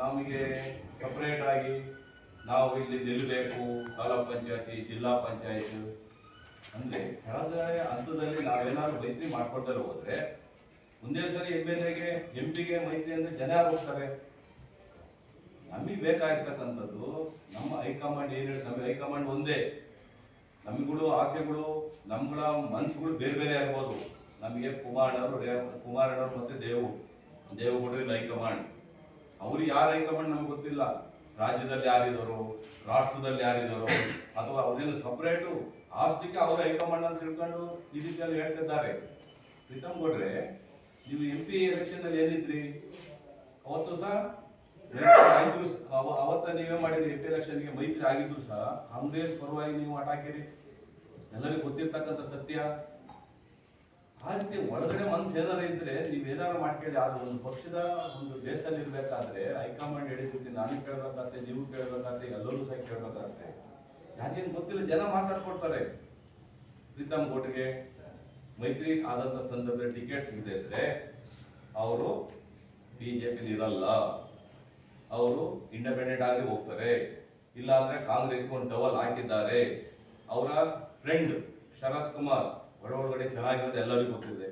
ನಮಗೆ ಸಪ್ರೇಟ್ ಆಗಿ ನಾವು ಇಲ್ಲಿ ನಿಲ್ಲಬೇಕು ತಾಲೂಕ್ ಪಂಚಾಯತಿ, ಜಿಲ್ಲಾ ಪಂಚಾಯತ್ ಅಂದ್ರೆ ಕಳೆದ ಹಂತದಲ್ಲಿ ನಾವೇನಾದ್ರು ಮೈತ್ರಿ ಮಾಡ್ಕೊಳ್ತಾರೆ ಹೋದ್ರೆ ಒಂದೇ ಸರಿ ಎಂ ಎಲ್ ಎಗೆ, ಎಂ ಪಿಗೆ ಮೈತ್ರಿ ಅಂದ್ರೆ ಜನ ಹೋಗ್ತಾರೆ? ನಮಗೆ ಬೇಕಾಗಿರ್ತಕ್ಕಂಥದ್ದು ನಮ್ಮ ಹೈಕಮಾಂಡ್ ಏನು ನಮಗೆ ಹೈಕಮಾಂಡ್ ಒಂದೇ. ನಮ್ಗಳು ಆಸೆಗಳು, ನಮ್ಗಳ ಮನ್ಸುಗಳು ಬೇರೆ ಬೇರೆ ಆಗ್ಬೋದು. ನಮಗೆ ಕುಮಾರಣ್ಣವರು ಕುಮಾರ್ ಅವರು ಮತ್ತೆ ದೇವು. ದೇವೇಗೌಡರಿಗೆ ಹೈಕಮಾಂಡ್. ಅವ್ರು ಯಾರ ಹೈಕಮಾಂಡ್ ನಮ್ಗೆ ಗೊತ್ತಿಲ್ಲ. ರಾಜ್ಯದಲ್ಲಿ ಯಾರಿದ್ದಾರೆ, ರಾಷ್ಟ್ರದಲ್ಲಿ ಯಾರಿದ್ದಾರೆ, ಅಥವಾ ಅವರೇನು ಸಪ್ರೇಟು ಆಸ್ತಿಗೆ ಅವರು ಹೈಕಮಾಂಡ್ ಅಂತ ತಿಳ್ಕೊಂಡು ಈ ರೀತಿಯಲ್ಲಿ ಹೇಳ್ತಿದ್ದಾರೆ. ಪ್ರೀತಮ್ ಗೌಡ್ರೆ, ನೀವು ಎಂ ಪಿ ಎಲೆಕ್ಷನ್ ಅಲ್ಲಿ ಏನಿದ್ರಿ? ಅವತ್ತು ಸಹ ಆಯ್ತು ಅವತ್ತ ನೀವೇ ಮಾಡಿದ್ರಿ ಎಂ ಪಿ ಎಲೆಕ್ಷನ್ಗೆ ಮೈತ್ರಿ ಆಗಿದ್ರು ಸಹ ಕಾಂಗ್ರೆಸ್ ಪರವಾಗಿ ನೀವು ಆಟ ಹಾಕಿರಿ ಎಲ್ಲರಿಗೂ ಗೊತ್ತಿರ್ತಕ್ಕಂಥ ಸತ್ಯ. ಆ ರೀತಿ ಒಳಗಡೆ ಮನ್ಸು ಏನಾರ ಇದ್ರೆ ನೀವ್ ಏನಾರ ಮಾಡ್ಕೊಳ್ಳಿ. ಆದ್ರೆ ಒಂದು ಪಕ್ಷದ ಒಂದು ಬೇಸಲ್ಲಿ ಇರ್ಬೇಕಾದ್ರೆ ಹೈಕಮಾಂಡ್ ಹೇಳಿದ್ರೆ ನಾನು ಕೇಳ್ಬೇಕಾಗತ್ತೆ ನೀವು ಕೇಳ್ಬೇಕಾಗತ್ತೆ ಎಲ್ಲರೂ ಸಹ ಕೇಳ್ಬೇಕಾಗತ್ತೆ ಯಾಕೇನು ಗೊತ್ತಿಲ್ಲ, ಜನ ಮಾತಾಡ್ಕೊಡ್ತಾರೆ. ಪ್ರೀತಮ್ ಗೋಟ್ಗೆ ಮೈತ್ರಿ ಆದಂತ ಸಂದರ್ಭದಲ್ಲಿ ಟಿಕೆಟ್ ಸಿಗದೆ ಇದ್ರೆ ಅವರು ಬಿಜೆಪಿ ಇರಲ್ಲ. ಅವರು ಇಂಡಿಪೆಂಡೆಂಟ್ ಆಗಿ ಹೋಗ್ತಾರೆ. ಇಲ್ಲಾಂದ್ರೆ ಕಾಂಗ್ರೆಸ್ ಒಂದು ಡಬಲ್ ಹಾಕಿದ್ದಾರೆ. ಅವರ ಫ್ರೆಂಡ್ ಶರತ್ ಕುಮಾರ್ ಒಳ ಒಳಗಡೆ ಚೆನ್ನಾಗಿರೋದು ಎಲ್ಲರಿಗೂ ಗೊತ್ತಿದೆ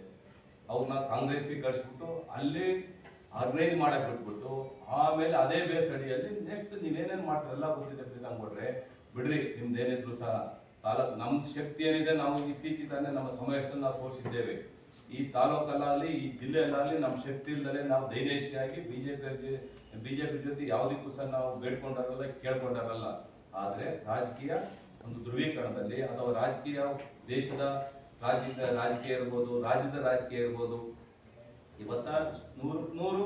ಅವ್ರನ್ನ ಕಾಂಗ್ರೆಸ್ಗೆ ಕಳಿಸ್ಬಿಟ್ಟು ಅಲ್ಲಿ ಆರ್ಗನೈಸ್ ಮಾಡಕ್ ಬಿಟ್ಬಿಟ್ಟು ಆಮೇಲೆ ಅದೇ ಬೇಸ್ ಅಡಿಯಲ್ಲಿ ನೆಕ್ಸ್ಟ್ ನೀವೇನೇನು ಮಾಡ್ತಾರೆ? ಎಲ್ಲ ಗೊತ್ತಿದೆ ಪ್ರೀತಮ್ ಕೊಟ್ರೆ ಬಿಡ್ರಿ, ನಿಮ್ದು ಏನಿದ್ರು ಸಹ ತಾಲೂಕು ನಮ್ಮ ಶಕ್ತಿ ಏನಿದೆ, ನಾವು ಇತ್ತೀಚಿಗೆ ನಮ್ಮ ಸಮಯಷ್ಟನ್ನು ನಾವು ತೋರಿಸಿದ್ದೇವೆ. ಈ ತಾಲೂಕಲ್ಲಾಗಲಿ, ಈ ಜಿಲ್ಲೆಯಲ್ಲಾಗಲಿ ನಮ್ಮ ಶಕ್ತಿ ಇಲ್ಲದೆ ನಾವು ದೈನೇಶಿಯಾಗಿ ಜೆ ಬಿಜೆಪಿ ಜೊತೆ ಯಾವುದಕ್ಕೂ ಸಹ ನಾವು ಬೇಡ್ಕೊಂಡಾರಲ್ಲ ಕೇಳ್ಕೊಂಡಾರಲ್ಲ ಆದರೆ ರಾಜಕೀಯ ಒಂದು ಧ್ರುವೀಕರಣದಲ್ಲಿ ಅಥವಾ ರಾಜಕೀಯ ದೇಶದ ರಾಜ್ಯದ ರಾಜಕೀಯ ಇರ್ಬೋದು, ರಾಜ್ಯದ ರಾಜಕೀಯ ಇರ್ಬೋದು. ಇವತ್ತ ನೂರು ನೂರು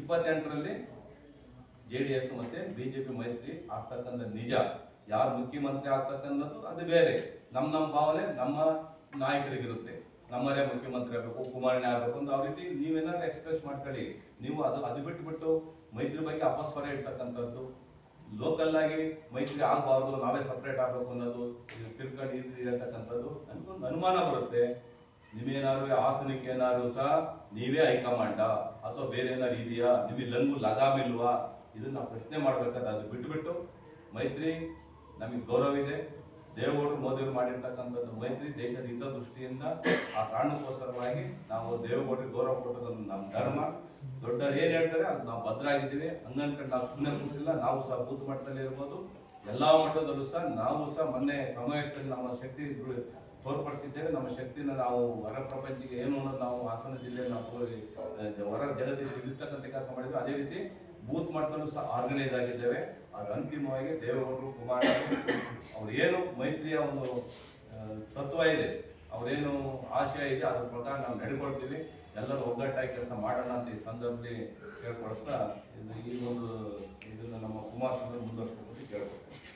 ಇಪ್ಪತ್ತೆಂಟರಲ್ಲಿ ಜೆ ಡಿ ಎಸ್ ಮತ್ತೆ ಬಿಜೆಪಿ ಮೈತ್ರಿ ಆಗ್ತಕ್ಕಂಥ ನಿಜ. ಯಾರು ಮುಖ್ಯಮಂತ್ರಿ ಆಗ್ತಕ್ಕಂಥದ್ದು ಅದು ಬೇರೆ. ನಮ್ಮ ನಮ್ಮ ಭಾವನೆ ನಮ್ಮ ನಾಯಕರಿಗಿರುತ್ತೆ. ನಮ್ಮರೇ ಮುಖ್ಯಮಂತ್ರಿ ಆಗಬೇಕು ಕುಮಾರಣ್ಣ ಆಗಬೇಕು ಅಂತ ಆ ರೀತಿ ನೀವೇನಾದ್ರು ಎಕ್ಸ್ಪ್ರೆಸ್ ಮಾಡ್ಕೊಳ್ಳಿ. ನೀವು ಅದು ಅದು ಬಿಟ್ಟುಬಿಟ್ಟು ಮೈತ್ರಿ ಬಗ್ಗೆ ಅಪಸ್ವರ ಇರ್ತಕ್ಕಂಥದ್ದು. ಲೋಕಲ್ ಆಗಿ ಮೈತ್ರಿ ಆಗಬಾರ್ದು, ನಾವೇ ಸಪ್ರೇಟ್ ಆಗಬೇಕು ಅನ್ನೋದು ತಿಳ್ಕೊಂಡು ಹೇಳ್ತಕ್ಕಂಥದ್ದು ನನ್ಗೊಂದು ಅನುಮಾನ ಬರುತ್ತೆ. ನೀವೇನಾದ್ರು ಹಾಸನಕ್ಕೆ ಏನಾದ್ರು ಸಹ ನೀವೇ ಹೈಕಮಾಂಡ ಅಥವಾ ಬೇರೆ ಏನಾದ್ರು ಇದೆಯಾ? ನಿಮಗೆ ಲಂಗು ಲಗಾಮ್ ಇದನ್ನು ಪ್ರಶ್ನೆ ಮಾಡ್ಬೇಕಾದ್ರೆ ಅದು ಬಿಟ್ಟುಬಿಟ್ಟು ಮೈತ್ರಿ ನಮಗೆ ಗೌರವ ಇದೆ. ಮಾಡಿರ್ತಕ್ಕಂಥದ್ದು ಮೈತ್ರಿ ದೇಶದ ಹಿತದೃಷ್ಟಿಯಿಂದ ಆ ಕಾರಣಕ್ಕೋಸ್ಕರವಾಗಿ ನಾವು ದೇವೇಗೌಡರಿಗೆ ಗೌರವ ಕೊಟ್ಟದ್ದು ನಮ್ಮ ಧರ್ಮ. ದೊಡ್ಡವ್ರು ಏನ್ ಹೇಳ್ತಾರೆ? ಅದು ನಾವು ಭದ್ರಾಗಿದ್ದೀವಿ. ಹಂಗನ್ಕಂಡು ನಾವು ಸುಮ್ಮನೆ ಕೂತಿಲ್ಲ. ನಾವು ಸಹ ಬೂತ್ ಮಟ್ಟದಲ್ಲಿ ಇರ್ಬೋದು ಎಲ್ಲಾ ಮಟ್ಟದಲ್ಲೂ ಸಹ ನಾವು ಸಹ ಮೊನ್ನೆ ಸಮಾವೇಶದಲ್ಲಿ ನಮ್ಮ ಶಕ್ತಿ ತೋರ್ಪಡಿಸಿದ್ದೇವೆ. ನಮ್ಮ ಶಕ್ತಿನ ನಾವು ಹೊರ ಪ್ರಪಂಚಕ್ಕೆ ಏನು ಅನ್ನೋದು ನಾವು ಹಾಸನ ಜಿಲ್ಲೆಯಲ್ಲಿ ನಾವು ಹೊರ ಜಗತ್ತಿಗೆ ಇರ್ತಕ್ಕಂಥ ಕೆಲಸ ಮಾಡಿದ್ವಿ. ಅದೇ ರೀತಿ ಬೂತ್ ಮಟ್ಟದಲ್ಲೂ ಸಹ ಆರ್ಗನೈಸ್ ಆಗಿದ್ದೇವೆ. ಆಗ ಅಂತಿಮವಾಗಿ ದೇವೇಗೌಡರು ಕುಮಾರ ಅವ್ರು ಏನು ಮೈತ್ರಿಯ ಒಂದು ತತ್ವ ಇದೆ, ಅವರೇನು ಆಶಯ ಇದೆ, ಅದ್ರ ಪ್ರಕಾರ ನಾವು ನಡ್ಕೊಳ್ತೀವಿ. ಎಲ್ಲರೂ ಒಗ್ಗಟ್ಟಾಗಿ ಕೆಲಸ ಮಾಡೋಣ ಅಂತ ಈ ಸಂದರ್ಭದಲ್ಲಿ ಕೇಳ್ಕೊಳ್ತಾ ಈ ಒಂದು ಇದನ್ನು ನಮ್ಮ ಕುಮಾರಸ್ವಾಮಿ ಮುಂದುವರ್ಸ್ಕೊಂಡು ಕೇಳ್ಕೊಳ್ತೀವಿ